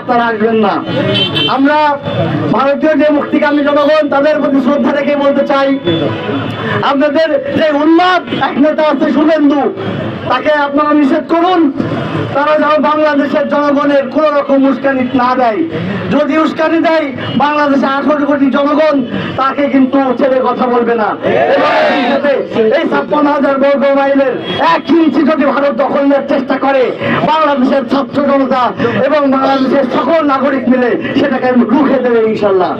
আপনারা আসবেন না, আমরা ভারতীয় যে মুক্তিকামী জনগণ, তাদের প্রতি শ্রদ্ধা রেখে বলতে চাই, আপনাদের যে উন্মাদ, এক নেতা আছে শুভেন্দু, তাকে আপনারা নিষেধ করুন, তারা বাংলাদেশের জনগণের কোন রকম উস্কানি না দেয়। যদি উস্কানি দেয় বাংলাদেশে আঠারো কোটি জনগণ তাকে কিন্তু ছেড়ে কথা বলবে না। এই ছাপ্পান্ন হাজার বর্গ মাইলের এক ইঞ্চি যদি ভারত দখল নেওয়ার চেষ্টা করে, বাংলাদেশের ছাত্র জনতা এবং বাংলাদেশের সকল নাগরিক মিলে সেটাকে রুখে দেবে ইনশাল্লাহ।